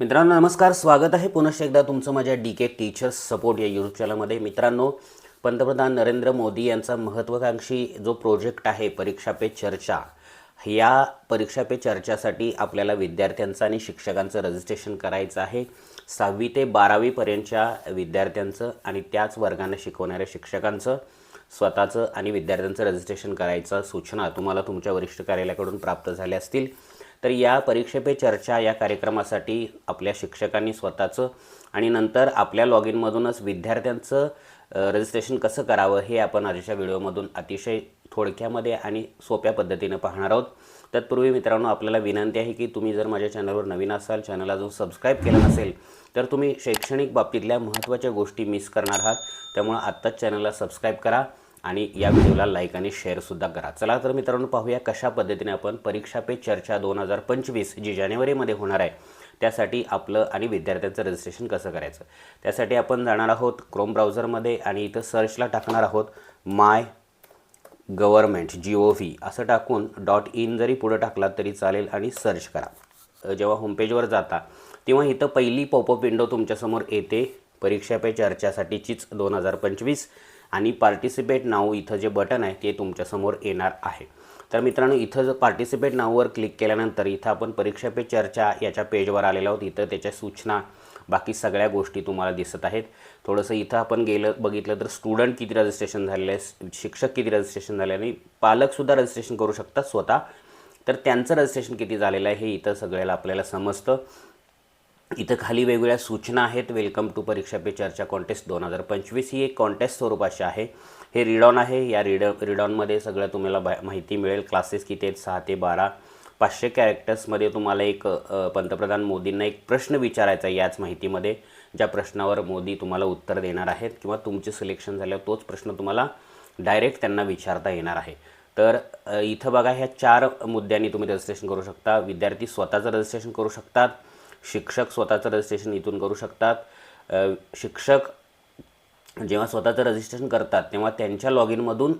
मित्रांनो नमस्कार. स्वागत आहे पुनश्च एकदा तुमचं माझ्या डी के टीचर्स सपोर्ट या यूट्यूब चॅनलमध्ये मित्रांनो पंतप्रधान नरेंद्र मोदी यांचा महत्त्वाकांक्षी जो प्रोजेक्ट आहे परीक्षा पे चर्चा या परीक्षा पे चर्चासाठी आपल्याला विद्यार्थ्यांचं आणि शिक्षकांचं रजिस्ट्रेशन करायचं आहे. सहावी ते बारावीपर्यंतच्या विद्यार्थ्यांचं आणि त्याच वर्गांना शिकवणाऱ्या शिक्षकांचं स्वतःचं आणि विद्यार्थ्यांचं रजिस्ट्रेशन करायचं सूचना तुम्हाला तुमच्या वरिष्ठ कार्यालयाकडून प्राप्त झाल्या असतील. तर या परीक्षे पे चर्चा या कार्यक्रमासाठी आपल्या शिक्षकांनी स्वतःचं आणि नंतर आपल्या लॉग इनमधूनच विद्यार्थ्यांचं रजिस्ट्रेशन कसं करावं हे आपण आजच्या व्हिडिओमधून अतिशय थोडक्यामध्ये आणि सोप्या पद्धतीनं पाहणार आहोत. तत्पूर्वी मित्रांनो आपल्याला विनंती आहे की तुम्ही जर माझ्या चॅनलवर नवीन असाल चॅनल अजून सबस्क्राईब केलं नसेल तर तुम्ही शैक्षणिक बाबतीतल्या महत्त्वाच्या गोष्टी मिस करणार आहात. त्यामुळं आत्ताच चॅनलला सबस्क्राईब करा. आणि या व्हिडिओला लाईक आणि शेअरसुद्धा करा. चला तर मित्रांनो पाहूया कशा पद्धतीने आपण परीक्षा पे चर्चा दोन हजार पंचवीस जी जानेवारीमध्ये होणार आहे त्यासाठी आपलं आणि विद्यार्थ्यांचं रजिस्ट्रेशन कसं करायचं? त्यासाठी आपण जाणार आहोत क्रोम ब्राउझरमध्ये आणि इथं सर्चला टाकणार आहोत माय गव्हर्मेंट जी ओ व्ही असं टाकून डॉट इन जरी पुढं टाकलात तरी चालेल आणि सर्च करा. जेव्हा होमपेजवर जाता तेव्हा इथं पहिली पॉपअप विंडो तुमच्यासमोर येते. परीक्षा पे चर्चासाठीचीच दोन हजार पंचवीस. आणि पार्टिसिपेट नाव इथं जे बटन आहे ते तुमच्यासमोर येणार आहे. तर मित्रांनो इथं जर पार्टिसिपेट नाववर क्लिक केल्यानंतर इथं आपण परीक्षा पे चर्चा याच्या पेजवर आलेलो आहोत. इथं त्याच्या सूचना बाकी सगळ्या गोष्टी तुम्हाला दिसत आहेत. थोडंसं इथं आपण गेलं बघितलं तर स्टुडंट किती रजिस्ट्रेशन झालेलं आहे शिक्षक किती रजिस्ट्रेशन झाले आणि पालकसुद्धा रजिस्ट्रेशन करू शकतात स्वतः. तर त्यांचं रजिस्ट्रेशन किती झालेलं आहे हे इथं सगळ्याला आपल्याला समजतं. इथं खाली वेगवेगळ्या सूचना आहेत. वेलकम टू परीक्षा पे चर्चा कॉन्टेस्ट दोन हजार पंचवीस ही एक कॉन्टेस्ट स्वरूपाची आहे. हे रिडॉन आहे. या रिड रिडॉनमध्ये सगळं तुम्हाला माहिती मिळेल. क्लासेस किती आहेत? सहा ते बारा. पाचशे कॅरेक्टर्समध्ये तुम्हाला एक पंतप्रधान मोदींना एक प्रश्न विचारायचा आहे याच माहितीमध्ये. ज्या प्रश्नावर मोदी तुम्हाला उत्तर देणार आहेत किंवा तुमचे सिलेक्शन झाल्यावर तोच प्रश्न तुम्हाला डायरेक्ट त्यांना विचारता येणार आहे. तर इथं बघा ह्या चार मुद्द्यांनी तुम्ही रजिस्ट्रेशन करू शकता. विद्यार्थी स्वतःचं रजिस्ट्रेशन करू शकतात. शिक्षक स्वतःचं रजिस्ट्रेशन इथून करू शकतात. शिक्षक जेव्हा स्वतःचं रजिस्ट्रेशन करतात तेव्हा त्यांच्या लॉग इनमधून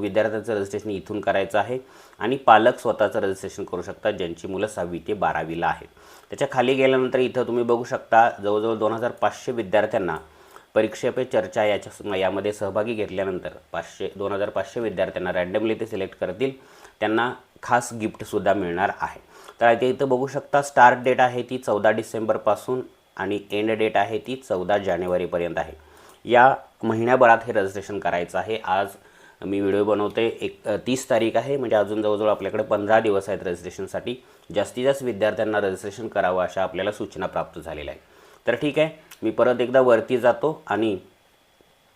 विद्यार्थ्यांचं रजिस्ट्रेशन इथून करायचं आहे आणि पालक स्वतःचं रजिस्ट्रेशन करू शकतात ज्यांची मुलं सहावी ते बारावीला आहेत. त्याच्याखाली गेल्यानंतर इथं तुम्ही बघू शकता जवळजवळ दोन हजार पाचशे विद्यार्थ्यांना परीक्षा पे चर्चा याच्या यामध्ये सहभागी घेतल्यानंतर पाचशे दोन हजार पाचशे विद्यार्थ्यांना रॅन्डमली ते सिलेक्ट करतील. त्यांना खास गिफ्टसुद्धा मिळणार आहे. तर ते इथं बघू शकता स्टार्ट डेट आहे ती चौदा डिसेंबरपासून आणि एंड डेट आहे ती चौदा जानेवारीपर्यंत आहे. या महिन्याभरात हे रजिस्ट्रेशन करायचं आहे. आज मी व्हिडिओ बनवते. एक तीस तारीख आहे. म्हणजे अजून जवळजवळ आपल्याकडे पंधरा दिवस आहेत रजिस्ट्रेशनसाठी जास्तीत जास्त विद्यार्थ्यांना रजिस्ट्रेशन करावं अशा आपल्याला सूचना प्राप्त झालेल्या आहेत. तर ठीक आहे मी परत एकदा वरती जातो आणि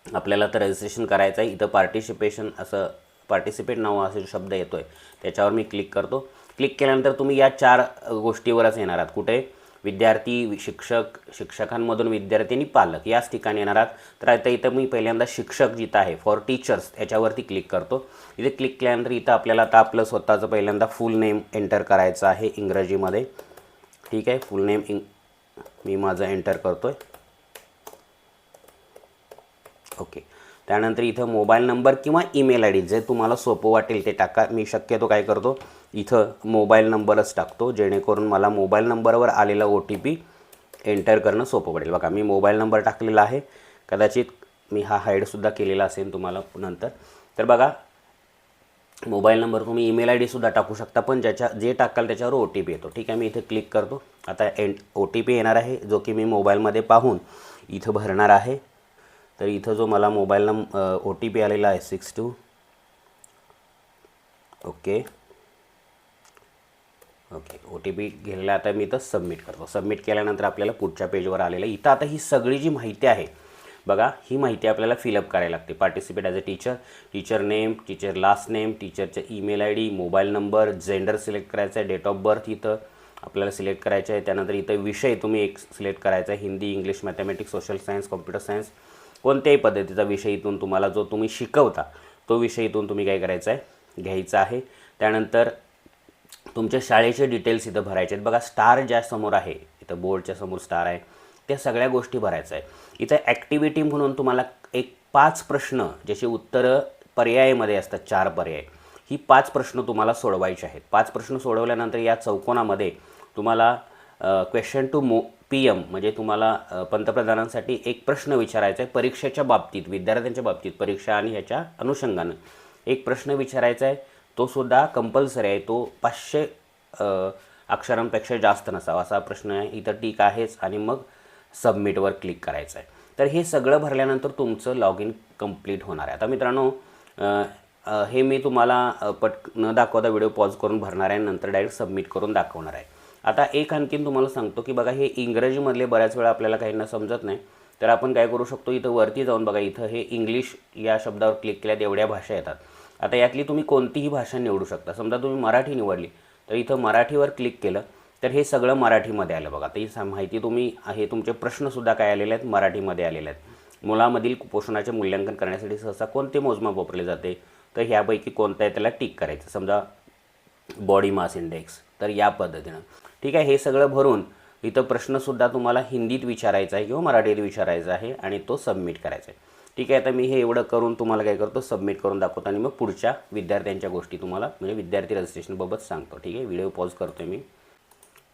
आपल्याला तर रजिस्ट्रेशन करायचं आहे. इथं पार्टिसिपेशन असं पार्टिसिपेट नाव असा शब्द येतो आहे त्याच्यावर मी क्लिक करतो. क्लिक केल्यानंतर तुम्ही या चार गोष्टीवरच येणार आहात. कुठे? विद्यार्थी शिक्षक शिक्षकांमधून विद्यार्थी आणि पालक याच ठिकाणी येणार आहात. तर आता इथं मी पहिल्यांदा शिक्षक जिथं आहे फॉर टीचर्स याच्यावरती क्लिक करतो. इथे क्लिक केल्यानंतर इथं आपल्याला आता आपलं स्वतःचं पहिल्यांदा फुल नेम एंटर करायचं आहे इंग्रजीमध्ये. ठीक आहे फुल नेम इंग मी माझा एंटर करतो आहे ओके त्यानंतर इथं मोबाईल नंबर किंवा ईमेल आय डी जे तुम्हाला सोपं वाटेल ते टाका. मी शक्यतो काय करतो इथं मोबाईल नंबरच टाकतो जेणेकरून मला मोबाईल नंबरवर आलेला ओ टी पी एंटर करणं सोपं पडेल. बघा मी मोबाईल नंबर टाकलेला आहे. कदाचित मी हा हाईडसुद्धा केलेला असेल तुम्हाला नंतर. तर बघा मोबाईल नंबर तुम्ही ईमेल आय डीसुद्धा टाकू शकता पण ज्याच्या जे टाकाल त्याच्यावर ओ टी पी येतो. ठीक आहे मी इथे क्लिक करतो. आता एंड ओ टी पी येणार आहे जो की मी मोबाईलमध्ये पाहून इथं भरणार आहे. तर इथं जो मला mobile number O T P आलेला आहे six two. Okay. Okay O T P गेलेला आता मी इथं सबमिट करतो. सबमिट केल्यानंतर आपल्याला पुढच्या पेजवर आलेलं आहे. इथं आता ही सगळी जी माहिती आहे बघा ही माहिती आपल्याला फिलअप करायला लागते. Participate as a teacher teacher name teacher last name टीचरचं email I D mobile number gender select करायचं आहे डेट ऑफ बर्थ इथं आपल्याला सिलेक्ट करायचं आहे त्यानंतर इथं विषय तुम्ही एक सिलेक्ट करायचा आहे Hindi English mathematics social science computer science कोणत्याही पद्धतीचा विषय इथून तुम्हाला जो तुम्ही शिकवता तो विषय इथून तुम्ही काय करायचा आहे घ्यायचा आहे. त्यानंतर तुमच्या शाळेचे डिटेल्स इथं भरायचे आहेत. बघा स्टार ज्या समोर आहे इथं बोर्डच्या समोर स्टार आहे. त्या सगळ्या गोष्टी भरायचं आहे. इथं ॲक्टिव्हिटी म्हणून तुम्हाला एक पाच प्रश्न ज्याची उत्तरं पर्यायामध्ये असतात चार पर्याय. ही पाच प्रश्न तुम्हाला सोडवायचे आहेत. पाच प्रश्न सोडवल्यानंतर या चौकोनामध्ये तुम्हाला क्वेश्चन टू मो पी एम म्हणजे तुम्हाला पंतप्रधानांसाठी एक प्रश्न विचारायचा आहे परीक्षेच्या बाबतीत विद्यार्थ्यांच्या बाबतीत परीक्षा आणि ह्याच्या अनुषंगानं. एक प्रश्न विचारायचा आहे तो सुद्धा कंपल्सरी आहे तो पाचशे अक्षरांपेक्षा जास्त नसावा. असा प्रश्न आहे. इथं टीक आहेच आणि मग सबमिटवर क्लिक करायचं आहे तर हे सगळं भरल्यानंतर तुमचं लॉग इन कंप्लीट होणार आहे. आता मित्रांनो हे मी तुम्हाला पट न दाखवता व्हिडिओ पॉज करून भरणार आहे नंतर डायरेक्ट सबमिट करून दाखवणार आहे. आता एक आणखीन तुम्हाला सांगतो की बघा हे इंग्रजीमधले बऱ्याच वेळा आपल्याला काहींना समजत नाही. तर आपण काय करू शकतो इथं वरती जाऊन बघा इथं हे इंग्लिश या शब्दावर क्लिक केल्यात एवढ्या भाषा येतात. आता यातली तुम्ही कोणतीही भाषा निवडू शकता. समजा तुम्ही मराठी निवडली तर इथं मराठीवर क्लिक केलं तर हे सगळं मराठीमध्ये आलं बघा. आता ही माहिती तुम्ही हे तुमचे प्रश्नसुद्धा काय आलेले आहेत? मराठीमध्ये आलेले आहेत. मुलामधील कुपोषणाचे मूल्यांकन करण्यासाठी सहसा कोणते मोजमाप वापरले जाते? तर ह्यापैकी कोणता आहे त्याला टिक करायचं. समजा बॉडी मास इंडेक्स तर या पद्धतीनं. ठीक आहे हे सगळं भरून इथं प्रश्नसुद्धा तुम्हाला हिंदीत विचारायचा आहे किंवा मराठीत विचारायचा आहे आणि तो सबमिट करायचा आहे. ठीक आहे आता मी हे एवढं करून तुम्हाला काय करतो सबमिट करून दाखवतो आणि मग पुढच्या विद्यार्थ्यांच्या गोष्टी तुम्हाला म्हणजे विद्यार्थी रजिस्ट्रेशनबाबत सांगतो. ठीक आहे व्हिडिओ पॉज करतो मी.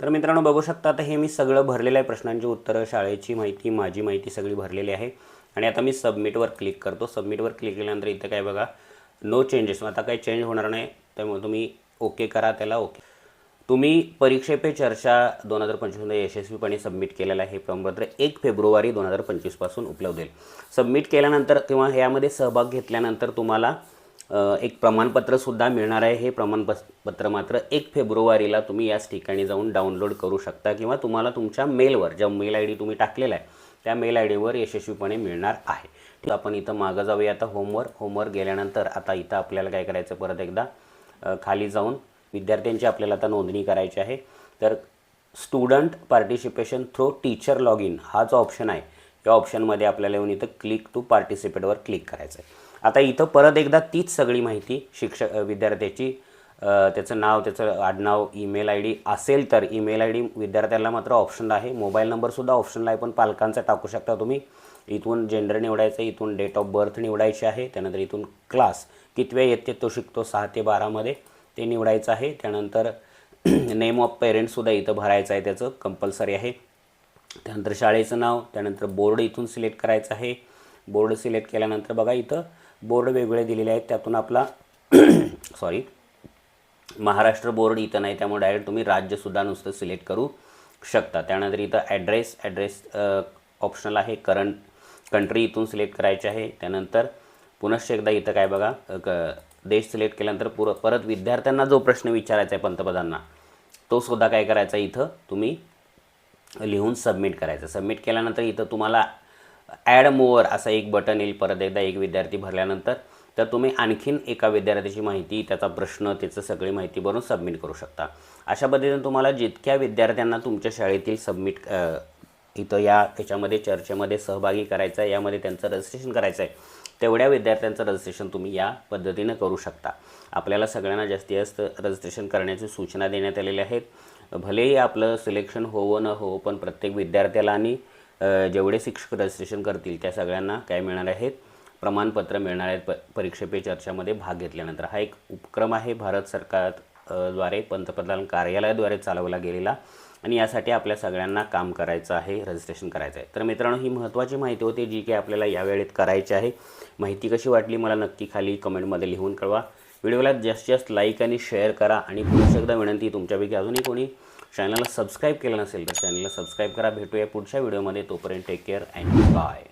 तर मित्रांनो बघू शकता आता हे मी सगळं भरलेलं आहे. प्रश्नांची उत्तरं शाळेची माहिती माझी माहिती सगळी भरलेली आहे. आणि आता मी सबमिटवर क्लिक करतो. सबमिटवर क्लिक केल्यानंतर इथं काय बघा नो चेंजेस आता काही चेंज होणार नाही त्यामुळे तुम्ही ओके करा त्याला ओके तुम्ही परीक्षे पे चर्चा दोन हजार पंचवीसमध्ये यशस्वीपणे सबमिट केलेलं आहे हे प्रमाणपत्र एक फेब्रुवारी दोन हजार पंचवीसपासून उपलब्ध होईल. सबमिट केल्यानंतर किंवा ह्यामध्ये सहभाग घेतल्यानंतर तुम्हाला एक प्रमाणपत्रसुद्धा मिळणार आहे. हे प्रमाणपत्र मात्र एक फेब्रुवारीला तुम्ही याच ठिकाणी जाऊन डाउनलोड करू शकता किंवा तुम्हाला तुमच्या मेलवर ज्या मेल आय डी तुम्ही टाकलेला आहे त्या मेल आय डीवर यशस्वीपणे मिळणार आहे. आपण इथं मागं जाऊया. आता होमवर होमवर गेल्यानंतर आता इथं आपल्याला काय करायचं परत एकदा? खाली जाऊन विद्यार्थ्यांची आपल्याला आता नोंदणी करायची आहे. तर student participation through teacher log in हा जो ऑप्शन आहे. या ऑप्शनमध्ये आपल्याला येऊन इथं क्लिक टू पार्टिसिपेटवर क्लिक करायचं आहे. आता इथं परत एकदा तीच सगळी माहिती शिक्षक विद्यार्थ्याची त्याचं नाव त्याचं आडनाव ईमेल आय डी असेल तर ईमेल आय डी विद्यार्थ्याला मात्र ऑप्शन आहे. मोबाईल नंबरसुद्धा ऑप्शनला आहे पण पालकांचा टाकू शकता तुम्ही. इथून जेंडर निवडायचं आहे इथून डेट ऑफ बर्थ निवडायची आहे त्यानंतर इथून क्लास कितव्या येते तो शिकतो सहा ते बारामध्ये ते निवडायचं आहे. त्यानंतर नेम ऑफ पेरेंट्ससुद्धा इथं भरायचं आहे त्याचं कंपल्सरी आहे. त्यानंतर शाळेचं नाव त्यानंतर बोर्ड इथून सिलेक्ट करायचं आहे. बोर्ड सिलेक्ट केल्यानंतर बघा इथं बोर्ड वेगवेगळे दिलेले आहेत. त्यातून आपला सॉरी महाराष्ट्र बोर्ड इथं नाही त्यामुळे डायरेक्ट तुम्ही राज्यसुद्धा नुसतं सिलेक्ट करू शकता. त्यानंतर इथं ॲड्रेस ॲड्रेस ऑप्शनल आहे. करंट कंट्री इथून सिलेक्ट करायचे आहे. त्यानंतर पुनश्च एकदा इथं काय बघा क- देश सिलेक्ट केल्यानंतर पुर परत विद्यार्थ्यांना जो प्रश्न विचारायचा आहे पंतप्रधानांना तो सुद्धा काय करायचा इथं? तुम्ही लिहून सबमिट करायचं. सबमिट केल्यानंतर इथं तुम्हाला ॲड मोअर असा एक बटन येईल परत एकदा एक विद्यार्थी भरल्यानंतर. तर तुम्ही आणखीन एका विद्यार्थ्याची माहिती त्याचा प्रश्न त्याचं सगळी माहिती भरून सबमिट करू शकता. अशा पद्धतीने तुम्हाला जितक्या विद्यार्थ्यांना तुमच्या शाळेतील सबमिट इथं या याच्यामध्ये चर्चेमध्ये सहभागी करायचं आहे यामध्ये त्यांचं रजिस्ट्रेशन करायचं आहे तेवढ्या विद्यार्थ्यांचं रजिस्ट्रेशन तुम्ही या पद्धतीनं करू शकता. आपल्याला सगळ्यांना जास्तीत जास्त रजिस्ट्रेशन करण्याची सूचना देण्यात आलेल्या आहेत. भलेही आपलं सिलेक्शन होवो न हो पण प्रत्येक विद्यार्थ्याला आणि जेवढे शिक्षक रजिस्ट्रेशन करतील त्या सगळ्यांना काय मिळणार आहेत? प्रमाणपत्र मिळणार आहेत प परीक्षेपे चर्चामध्ये भाग घेतल्यानंतर. हा एक उपक्रम आहे भारत सरकारद्वारे पंतप्रधान कार्यालयाद्वारे चालवला गेलेला आणि यासाठी आपल्या सगळ्यांना काम करायचं आहे रजिस्ट्रेशन करायचं आहे. तर मित्रांनो ही महत्त्वाची माहिती होती जी की आपल्याला या वेळेत करायची आहे. माहिती कशी वाटली मला नक्की खाली कमेंटमध्ये लिहून कळवा. व्हिडिओला जास्तीत जास्त लाईक आणि शेअर करा आणि पुन्हा एकदा विनंती तुमच्यापैकी अजूनही कोणी चॅनलला सबस्क्राईब केलं नसेल तर चॅनलला सबस्क्राईब करा. भेटूया पुढच्या व्हिडिओमध्ये. तोपर्यंत टेक केअर अँड बाय